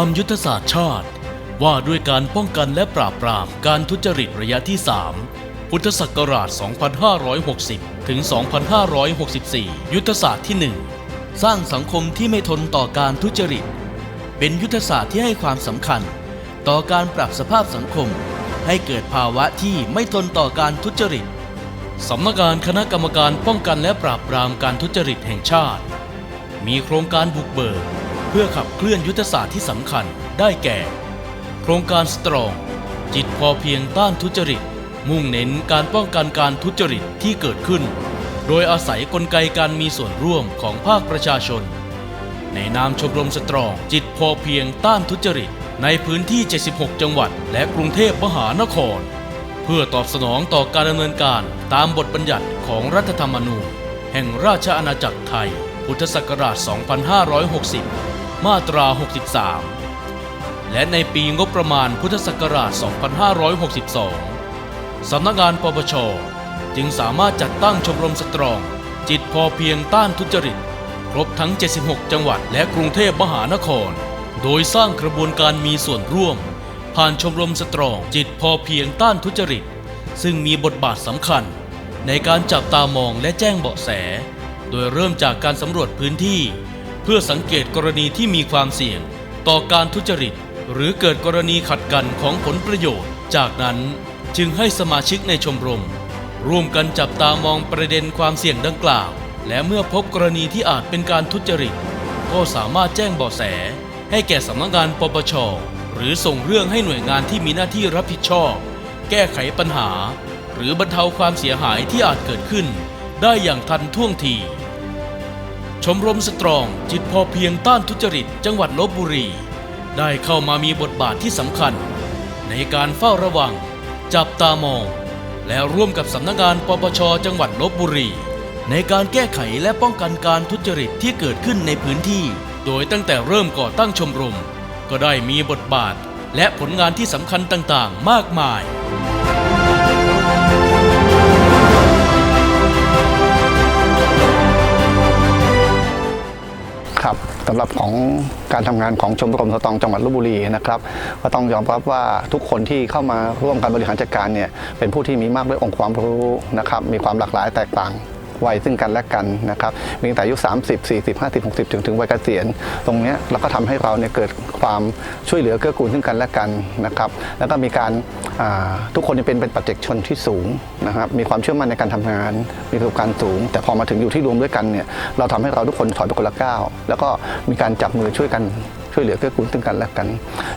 ามยุทธศาสตร์ชาติ ว่าด้วยการป้องกันและปราบปรามการทุจริตระยะที่ 3 พุทธศักราช 2560 ถึง 2564 ยุทธศาสตร์ที่ 1 สร้างสังคมที่ไม่ทนต่อการทุจริต เป็นยุทธศาสตร์ที่ให้ความสำคัญ ต่อการปรับสภาพสังคม ให้เกิดภาวะที่ไม่ทนต่อการทุจริตสำนักงานคณะกรรมการป้องกันและปราบปรามการทุจริตแห่งชาติ มีโครงการบุกเบิก เพื่อขับเคลื่อนยุทธศาสตร์ที่สำคัญได้แก่ โครงการสตรอง จิตพอเพียงต้านทุจริต มุ่งเน้นการป้องกันการทุจริตที่เกิดขึ้น โดยอาศัยกลไกการมีส่วนร่วมของภาคประชาชน ในนามชมรมสตรอง จิตพอเพียงต้านทุจริต ในพื้นที่ 76 จังหวัด และกรุงเทพมหานคร เพื่อตอบสนองต่อการดำเนินการตามบทบัญญัติของรัฐธรรมนูญแห่งราชอาณาจักรไทย พุทธศักราช 2560 มาตรา 63 และในปีงบประมาณพุทธศักราช 2562 สำนักงานปปช จึงสามารถจัดตั้งชมรมสตรอง จิตพอเพียงต้านทุจริต ครบทั้ง 76 จังหวัดและกรุงเทพมหานคร โดยสร้างกระบวนการมีส่วนร่วม ผ่านชมรมสตรอง จิตพอเพียงต้านทุจริต ซึ่งมีบทบาทสำคัญ ในการจับตามองและแจ้งเบาะแส โดยเริ่มจากการสำรวจพื้นที่ พื่อสังเกตกรณีที่มีความเสี่ยง ต่อการทุจริต หรือเกิดกรณีขัดกันของผลประโยชน์ จากนั้นจึงให้สมาชิกในชมรม ร่วมกันจับตามองประเด็นความเสี่ยงดังกล่าว และเมื่อพบกรณีที่อาจเป็นการทุจริต ก็สามารถแจ้งเบาะแส ให้แก่สำนักงานปปชหรือส่งเรื่องให้หน่วยงานที่มีหน้าที่รับผิดชอบ แก้ไขปัญหา หรือบรรเทาความเสียหายที่อาจเกิดขึ้น ได้อย่างทันท่วงที ชมรมสตรองจิตพอเพียงต้านทุจริต จังหวัดลบบุรี ได้เข้ามามีบทบาทที่สำคัญ ในการเฝ้าระวัง จับตามอง และร่วมกับสำนักงานปปชจังหวัดลบบุรี ในการแก้ไขและป้องกันการทุจริตที่เกิดขึ้นในพื้นที่ โดยตั้งแต่เริ่มก่อตั้งชมรม ก็ได้มีบทบาทและผลงานที่สำคัญต่างๆ มากมาย สำหรับของการทำงานของชมรมสตองจังหวัดลบบุรีนะครับก็ต้องยอมรับว่าทุกคนที่เข้ามาร่วมการบริหารจัดการเนี่ยเป็นผู้ที่มีมากด้วยองค์ความรู้นะครับมีความหลากหลายแตกต่าง วัยซึ่งกันและกันนะครับมีตั้งแต่อายุ 30 40 50 60 ถึงถึงวัยเกษียณ ตรงนี้เราก็ทำให้เราเนี่ยเกิดความช่วยเหลือเกื้อกูลซึ่งกันและกันนะครับแล้วก็มีการทุกคนเนี่ยเป็นเป็นปัจเจกชนที่สูงนะครับมีความเชื่อมั่นในการทำงาน มีประสบการณ์สูง แต่พอมาถึงอยู่ที่รวมด้วยกันเนี่ยเราทำให้เราทุกคนถอยไปคนละก้าวแล้วก็มีการจับมือช่วยกันช่วยเหลือเกื้อกูลซึ่งกันและกัน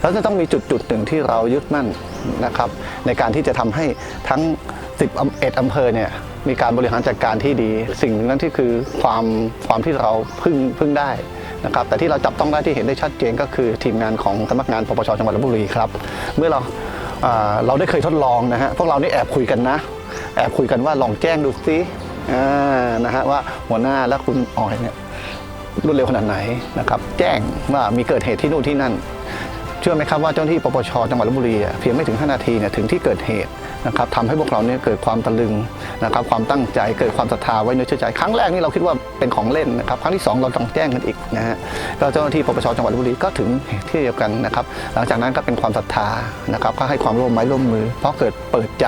แล้วจะต้องมีจุดจุดหนึ่งที่เรายึดมั่นนะครับในการที่จะทำให้ทั้ง10อำเอ็ดอำเภอเนี่ย มีการบริหารจัดการที่ดี สิ่งหนึ่งนั้นที่คือความความที่เราพึ่งพึ่งได้นะครับแต่ที่เราจับต้องได้ที่เห็นได้ชัดเจนก็คือทีมงานของสำนักงานปปชจังหวัดลบบุรีครับ เมื่อเราเราได้เคยทดลองนะฮะพวกเรานี่แอบคุยกันนะ แอบคุยกันว่าลองแจ้งดูซินะฮะว่าหัวหน้าและคุณออยเนี่ยรวดเร็วขนาดไหนนะครับ แจ้งว่ามีเกิดเหตุที่นู่นที่นั่น เชื่อไหมครับว่าเจ้าหน้าที่ปปชจังหวัดลบบุรีเพียงไม่ถึง 5 นาทีเนี่ยถึงที่เกิดเหตุนะครับทำให้พวกเราเนี่ยเกิดความตะลึงนะครับความตั้งใจเกิดความศรัทธาไว้เนื้อเชื่อใจ ครั้งแรกนี่เราคิดว่า เป็นของเล่นนะครับครั้งที่สองเราต้องแจ้งกันอีกนะฮะก็เจ้าหน้าที่ปปชจังหวัดลบบุรีก็ถึงที่เดียวกันนะครับ หลังจากนั้นก็เป็นความศรัทธานะครับก็ให้ความร่วมไม้ร่วมมือ เพราะเกิดเปิดใจ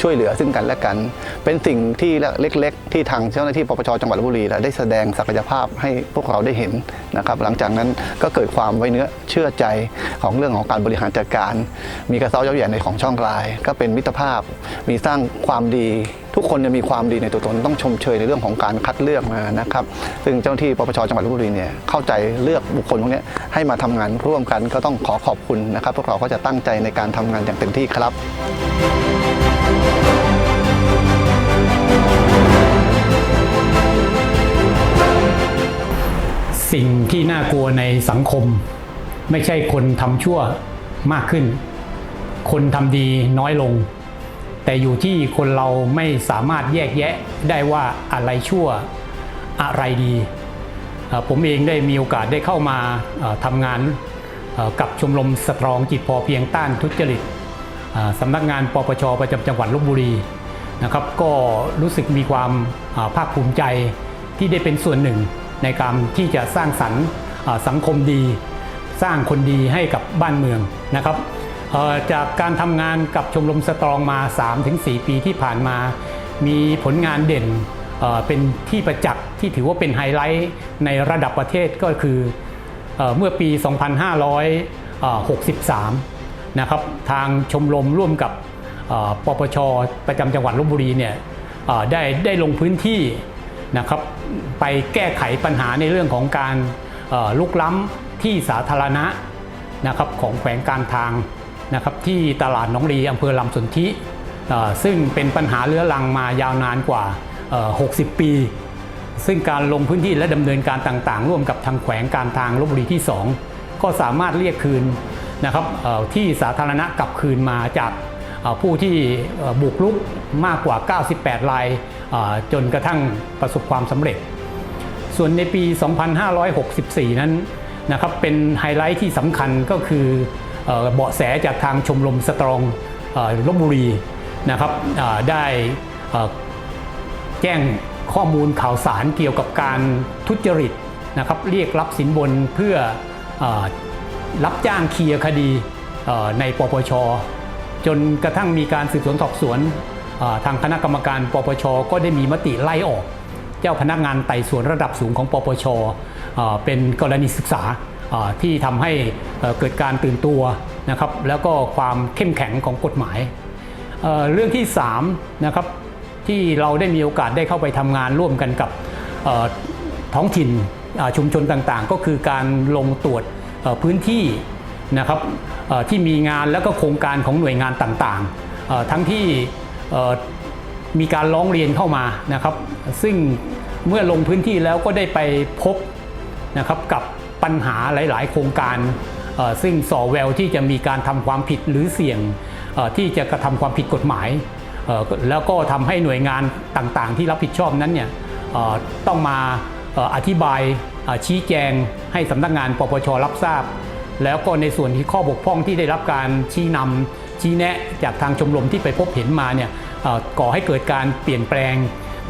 ช่วยเหลือซึ่งกันและกัน เป็นสิ่งที่เล็ก ๆ ที่ทางเจ้าหน้าที่ปปชจังหวัดลบบุรีได้แสดงศักยภาพให้พวกเราได้เห็นนะครับ หลังจากนั้นก็เกิดความไว้เนื้อเชื่อใจของเรื่องของการบริหารจัดการ มีกระเซ้าเย้าแย่ในของช่องลาย ก็เป็นมิตรภาพ มีสร้างความดี ทุกคนเนี่ยมีความดีในตัวตนต้องชมเชยในเรื่องของการคัดเลือกมานะครับ ซึ่งเจ้าหน้าที่ปปชจังหวัดลบบุรีเนี่ยเข้าใจเลือกบุคคลพวกนี้ให้มาทำงานร่วมกันก็ต้องขอขอบคุณนะครับ พวกเราก็จะตั้งใจในการทำงานอย่างเต็มที่ครับสิ่งที่น่ากลัวในสังคม ไม่ใช่คนทำชั่วมากขึ้น คนทำดีน้อยลง แต่อยู่ที่คนเราไม่สามารถแยกแยะได้ว่าอะไรชั่วอะไรดี ผมเองได้มีโอกาสได้เข้ามาทำงานกับชมรมสตรองจิตพอเพียงต้านทุจริตสำนักงานปปชประจำจังหวัดลบบุรีนะครับก็รู้สึกมีความภาคภูมิใจที่ได้เป็นส่วนหนึ่งในการที่จะสร้างสรรค์สังคมดี สร้างคนดีให้กับบ้านเมืองนะครับ จากการทำงานกับชมรมสตรองมา 3-4 ปีที่ผ่านมา มีผลงานเด่นเเป็นที่ประจักษ์ที่ถือว่าเป็นไฮไลท์ในระดับประเทศก็คือเอเมื่อปี 2563 นะครับทางชมรมร่วมกับปปช ประจำจังหวัดลบบุรีเนี่ยได้ได้ลงพื้นที่นะครับไปแก้ไขปัญหาในเรื่องของการลุกล้ำที่สาธารณะนะครับของแขวงการทาง นะครับที่ตลาดหนองรีอำเภอลำสนธิซึ่งเป็นปัญหาเรื้อรังมายาวนานกว่า 60 ปี ซึ่งการลงพื้นที่และดำเนินการต่างๆ ร่วมกับทางแขวงการทางลบบุรีที่ 2 ก็สามารถเรียกคืนนะครับที่สาธารณะกลับคืนมาจากผู้ที่บุกรุกมากกว่า 98 รายจนกระทั่งประสบความสำเร็จ ส่วนในปี 2564 นั้นนะครับเป็นไฮไลท์ที่สำคัญก็คือ เบาะแสจากทางชมรมสตรองลบบุรีนะครับได้แจ้งข้อมูลข่าวสารเกี่ยวกับการทุจริตนะครับเรียกรับสินบนเพื่ออรับจ้างเคลียร์คดีในปปช จนกระทั่งมีการสืบสวนสอบสวนทางคณะกรรมการปปช ก็ได้มีมติไล่ออก เจ้าพนักงานไต่สวนระดับสูงของปปชเป็นกรณีศึกษา ที่ทำให้เกิดการตื่นตัวนะครับแล้วก็ความเข้มแข็งของกฎหมายเเรื่องที่3นะครับที่เราได้มีโอกาสได้เข้าไปทำงานร่วมกันกับท้องถิ่นชุมชนต่างๆ ก็คือการลงตรวจพื้นที่นะครับที่มีงานและก็โครงการของหน่วยงานต่างๆ ทั้งที่มีการร้องเรียนเข้ามานะครับ ซึ่งเมื่อลงพื้นที่แล้วก็ได้ไปพบนะครับกับ ปัญหาหลาย ๆ โครงการ ซึ่งส่อแววที่จะมีการทำความผิดหรือเสี่ยงที่จะกระทำความผิดกฎหมาย แล้วก็ทำให้หน่วยงานต่าง ๆ ที่รับผิดชอบนั้นเนี่ยต้องมาอธิบายชี้แจงให้สำนักงานปปชรับทราบ แล้วก็ในส่วนที่ข้อบกพร่องที่ได้รับการชี้นำชี้แนะจากทางชมรมที่ไปพบเห็นมาเนี่ยก่อให้เกิดการเปลี่ยนแปลง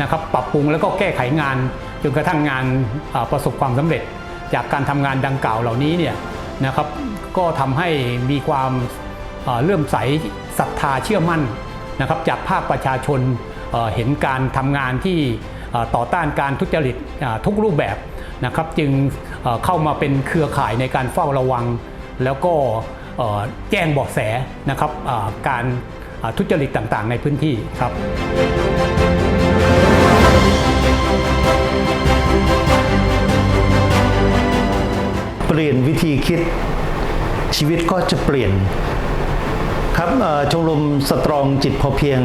นะครับปรับปรุงแล้วก็แก้ไขงานจนกระทั่งงานประสบความสำเร็จ จากการทำงานดังกล่าวเหล่านี้เนี่ยนะครับก็ทำให้มีความเอ่อเลื่อมใสศรัทธาเชื่อมั่นนะครับจากภาคประชาชนเอ่อเห็นการทำงานที่ต่อต้านการทุจริตทุกรูปแบบนะครับจึงเเข้ามาเป็นเครือข่ายในการเฝ้าระวัง แล้วก็แจ้งบาะแสนะครับาการาทุจริตต่างๆ ในพื้นที่ครับ เปลี่ยนวิธีคิด ชีวิตก็จะเปลี่ยน ครับชมรมสตรองจิตพอเพียง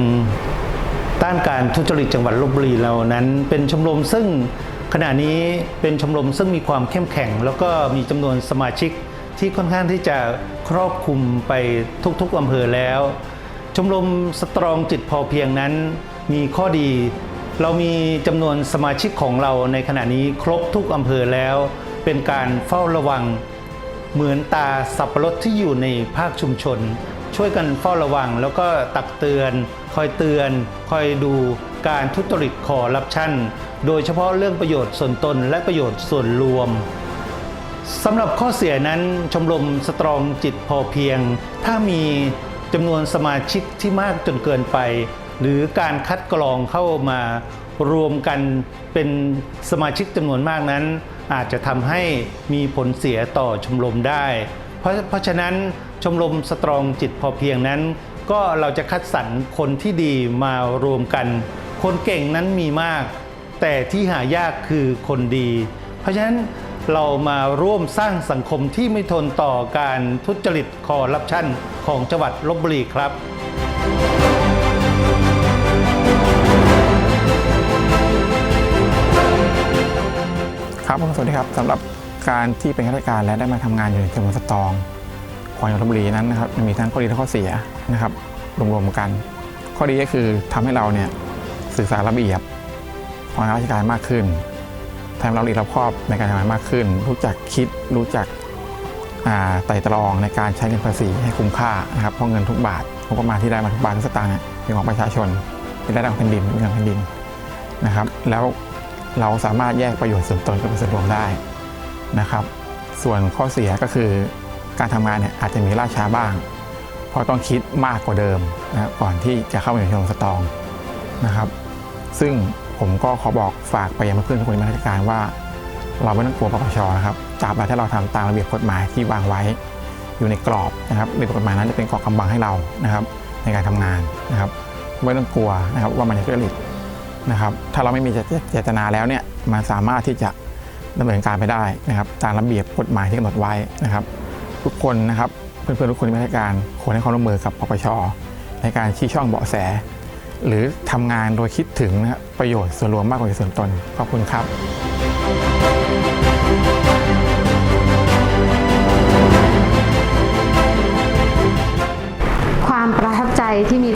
ต้านการทุจริตจังหวัดลบบุรีเรานั้น เป็นชมรมซึ่งขณะนี้เป็นชมรมซึ่งมีความเข้มแข็ง แล้วก็มีจำนวนสมาชิกที่ค่อนข้างที่จะครอบคลุมไปทุกๆอำเภอแล้ว ชมรมสตรองจิตพอเพียงนั้นมีข้อดี เรามีจำนวนสมาชิกของเราในขณะนี้ครบทุกอำเภอแล้ว เป็นการเฝ้าระวัง เหมือนตาสับปะรดที่อยู่ในภาคชุมชน ช่วยกันเฝ้าระวัง แล้วก็ตักเตือน คอยเตือน คอยดูการทุจริตคอร์รัปชันโดยเฉพาะเรื่องประโยชน์ส่วนตนและประโยชน์ส่วนรวมสำหรับข้อเสียนั้นชมรมสตรองจิตพอเพียง ถ้ามีจำนวนสมาชิกที่มากจนเกินไป หรือการคัดกรองเข้ามารวมกันเป็นสมาชิกจำนวนมากนั้น อาจจะทำให้มีผลเสียต่อชมรมได้ เพราะเพราะฉะนั้นชมรมสตรองจิตพอเพียงนั้น ก็เราจะคัดสรรคนที่ดีมารวมกัน คนเก่งนั้นมีมาก แต่ที่หายากคือคนดี เพราะฉะนั้นเรามาร่วมสร้างสังคมที่ไม่ทนต่อการทุจริตคอร์รัปชันของจังหวัดลบบุรีครับ ครับผมสวัสดีครับสำหรับการที่เป็นข้าราชการและได้มาทำงานอยู่ในชมรมสตองของจังหวัดบุรีนั้นนะครับมันมีทั้งข้อดีและข้อเสียนะครับรวมๆกัน ข้อดีก็คือทำให้เราเนี่ยศึกษาระเบียบของงาราชการมากขึ้นทำให้เราเอียดรอบคอบในการทำงานมากขึ้น รู้จักคิดรู้จักไต่ตรองในการใช้เงินภาษีให้คุ้มค่านะครับเพราะเงินทุกบาทงบประมาณที่ได้มาทุกบาททุกสตางค์เนี่ยเป็นของประชาชนเป็นรายได้ของแผ่นดินเป็นเงินแผ่นดินนะครับ แล้ว เราสามารถแยกประโยชน์ส่วนตนกับประโยชน์ส่วนรวมได้นะครับ ส่วนข้อเสียก็คือการทำงานเนี่ยอาจจะมีล่าช้าบ้าง เพราะต้องคิดมากกว่าเดิมนะก่อนที่จะเข้ามาอยู่ในชมรมสตองนะครับ ซึ่งผมก็ขอบอกฝากไปยังเพื่อนทุกคนในราชการว่า เราไม่ต้องกลัวปปชนะครับตราบใดที่เราทำตามระเบียบกฎหมายที่วางไว้อยู่ในกรอบนะครับระเบียบกฎหมายนั้นจะเป็นกราะกำบังให้เรานะครับในการทำงานนะครับไม่ต้องกลัวนะครับว่ามันจะทุจริต นะครับ ถ้าเราไม่มีเจตนาแล้วเนี่ยมันสามารถที่จะดำเนินการไปได้นะครับ ตามระเบียบกฎหมายที่กำหนดไว้นะครับ ทุกคนนะครับเพื่อนๆทุกคนในราชการควรให้ความร่วมมือกับปปชในการชี้ช่องเบาะแส หรือทำงานโดยคิดถึงนะรประโยชน์ส่วนรวมมากกว่าส่วนตนขอบคุณครับ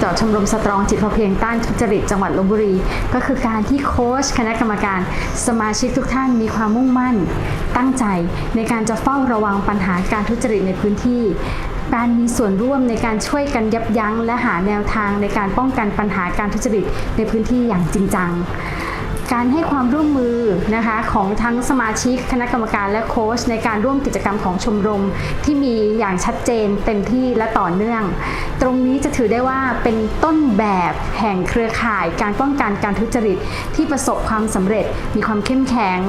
อชมรมสตรองจิตพอเพียงต้านทุจริตจังหวัดลบบุรี ก็คือการที่โค้ชคณะกรรมการ สมาชิกทุกท่านมีความมุ่งมั่น ตั้งใจในการจะเฝ้าระวังปัญหาการทุจริตในพื้นที่การมีส่วนร่วมในการช่วยกันยับยั้งและหาแนวทางในการป้องกันปัญหาการทุจริตในพื้นที่อย่างจริงจัง การให้ความร่วมมือนะคะของทั้งสมาชิกคณะกรรมการและโค้ชในการร่วมกิจกรรมของชมรม ที่มีอย่างชัดเจนเต็มที่และต่อเนื่อง ตรงนี้จะถือได้ว่าเป็นต้นแบบแห่งเครือข่ายการป้องกันการทุจริตที่ประสบความสำเร็จ มีความเข้มแข็ง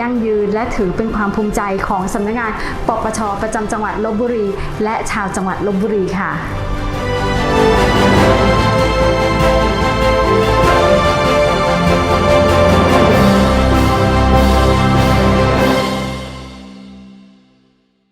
ยั่งยืน และถือเป็นความภูมิใจของสำนักงานปปชประจำจังหวัดลบบุรี และชาวจังหวัดลบบุรีค่ะ「